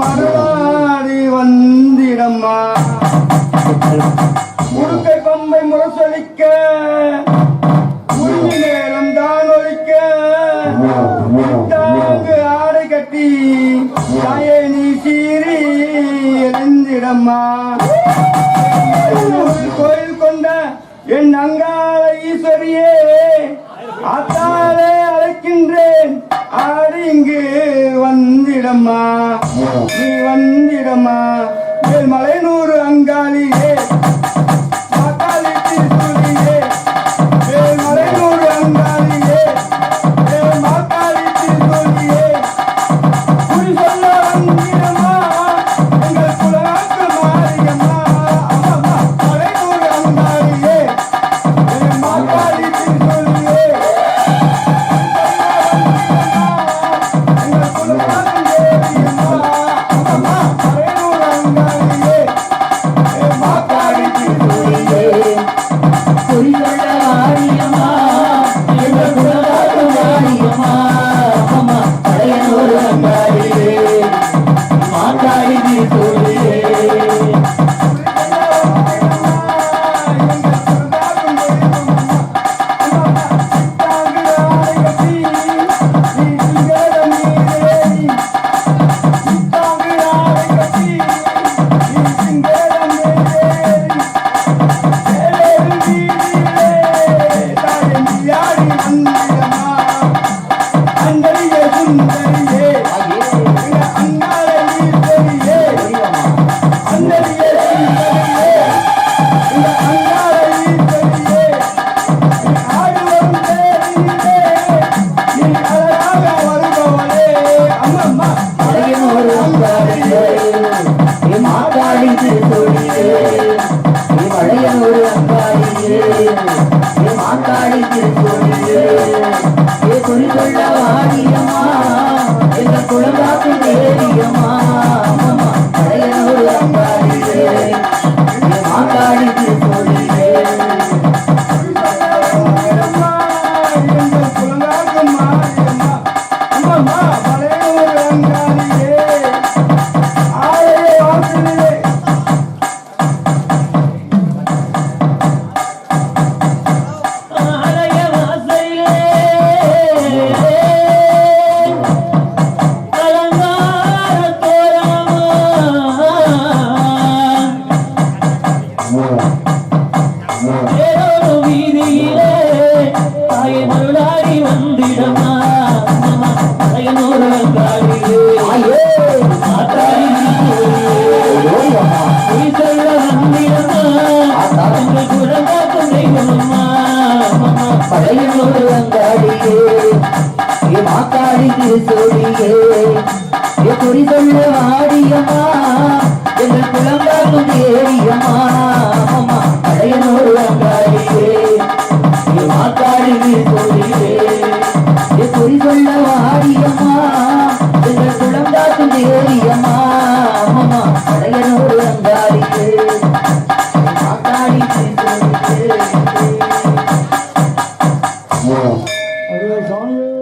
மறுவாடி வந்திடம்மா. முடுக்கை பம்பை முரசொலிக்க முருங்கி மேலம் தான் ஒழிக்க தாங்கு ஆடை கட்டி தாயே நீ சீறி எழுந்திடம்மா. கோயில் கொண்ட என் அங்காள ஈஸ்வரியே அத்தாலே அழைக்கின்றேன். ஆடு இங்கு வந்திடம்மா நீ வந்திடம்மா மேல்மலை நூ மாதாளிக்கு தொழிலே மழையனொரு அம்பாளியே மாத்தாளிக்கு தொழிலே குறி கொள்ள வாடியம்மா எங்கள் குழந்தை வீதியிலே தாயை மருளாடி வந்திடமா? தலையனோர்கள் காடியே Thanks, Andre.